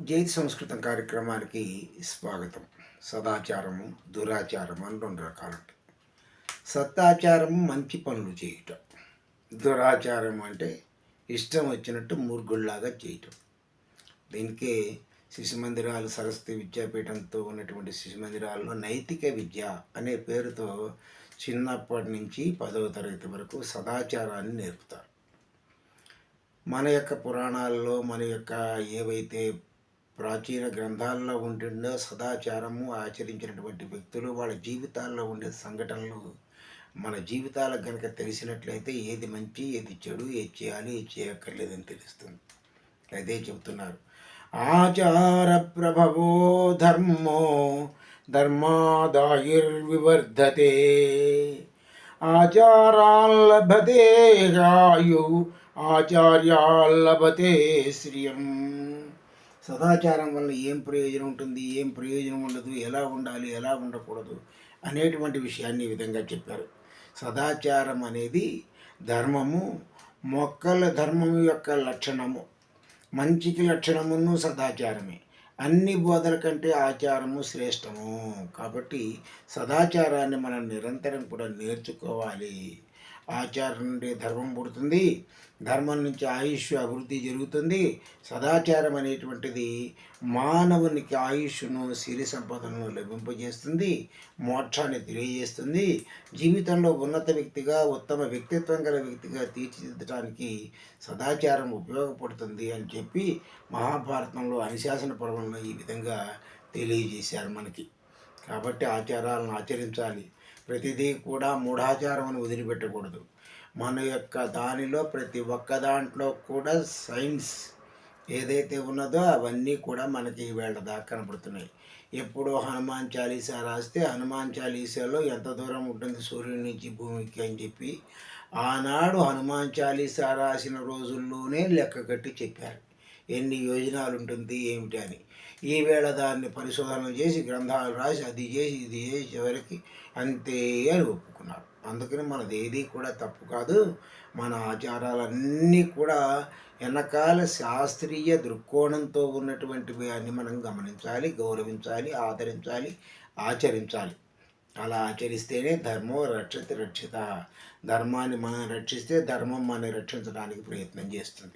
జైతి సంస్కృతం కార్యక్రమానికి స్వాగతం. సదాచారము దురాచారము అని రెండు రకాలు ఉంటాయి సత్తాచారము మంచి పనులు చేయటం. దురాచారం అంటే ఇష్టం వచ్చినట్టు మూర్గుల్లాగా చేయటం. దీనికే శిశు మందిరాలు సరస్వతి విద్యాపీఠంతో ఉన్నటువంటి శిశు మందిరాల్లో నైతిక విద్య అనే పేరుతో చిన్నప్పటి నుంచి పదవ తరగతి వరకు సదాచారాన్ని నేర్పుతారు. మన యొక్క పురాణాల్లో మన యొక్క ఏవైతే ప్రాచీన గ్రంథాల్లో ఉంటుందో సదాచారము ఆచరించినటువంటి వ్యక్తులు వాళ్ళ జీవితాల్లో ఉండే సంఘటనలు మన జీవితాలకు కనుక తెలిసినట్లయితే ఏది మంచి ఏది చెడు ఏది చేయాలి ఏది చేయక్కర్లేదని తెలుస్తుంది. అదే చెబుతున్నారు. ఆచార ప్రభవో ధర్మో ధర్మాదాయుర్వివర్ధతే. ఆచారాల్లభతే ఆయు ఆచార్యాల్లభతే శ్రియం. సదాచారం వల్ల ఏం ప్రయోజనం ఉంటుంది? ఏం ప్రయోజనం ఉండదు? ఎలా ఉండాలి? ఎలా ఉండకూడదు? అనేటువంటి విషయాన్ని ఈ విధంగా చెప్పారు. సదాచారం అనేది ధర్మము మొక్కల ధర్మం యొక్క లక్షణము. మంచికి లక్షణమును సదాచారమే. అన్ని బోధల కంటే ఆచారము శ్రేష్టము. కాబట్టి సదాచారాన్ని మనం నిరంతరం కూడా నేర్చుకోవాలి. ఆచారం నుండి ధర్మం పుడుతుంది. ధర్మం నుంచి ఆయుష్ అభివృద్ధి జరుగుతుంది. సదాచారం అనేటువంటిది మానవునికి ఆయుష్ను సిరి సంపదను లభింపజేస్తుంది మోక్షాన్ని తెలియజేస్తుంది. జీవితంలో ఉన్నత వ్యక్తిగా ఉత్తమ వ్యక్తిత్వం గల వ్యక్తిగా తీర్చిదిద్దడానికి సదాచారం ఉపయోగపడుతుంది అని చెప్పి మహాభారతంలో అనుశాసన పర్వంలో ఈ విధంగా తెలియజేశారు మనకి. కాబట్టి ఆచారాలను ఆచరించాలి. ప్రతిదీ కూడా మూఢాచారం అని వదిలిపెట్టకూడదు. మన యొక్క దానిలో ప్రతి ఒక్క దాంట్లో కూడా సైన్స్ ఏదైతే ఉన్నదో అవన్నీ కూడా మనకి వేళ దాకా కనపడుతున్నాయి. ఎప్పుడో హనుమాన్ చాలీసా రాస్తే హనుమాన్ చాలీసాలో ఎంత దూరం ఉంటుంది సూర్యుడి నుంచి భూమికి అని చెప్పి ఆనాడు హనుమాన్ చాలీసా రాసిన రోజుల్లోనే లెక్క కట్టి చెప్పారు. ఎన్ని యోజనాలు ఉంటుంది ఏమిటి అని. ఈవేళ దాన్ని పరిశోధన చేసి గ్రంథాలు రాసి అది చేసి ఇది చేసి చివరికి అంతే అని ఒప్పుకున్నారు. అందుకని మనది ఏది కూడా తప్పు కాదు. మన ఆచారాలన్నీ కూడా వెనకాల శాస్త్రీయ దృక్కోణంతో ఉన్నటువంటివి అన్ని మనం గమనించాలి గౌరవించాలి ఆదరించాలి ఆచరించాలి. అలా ఆచరిస్తేనే ధర్మం రక్షతి రక్షిత. ధర్మాన్ని మనం రక్షిస్తే ధర్మం మనం రక్షించడానికి ప్రయత్నం చేస్తుంది.